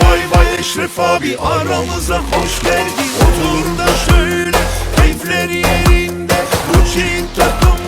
vay vay Eşref abi aramıza hoş geldin. Otur da şöyle keyifler yerinde. Bu çiğ takım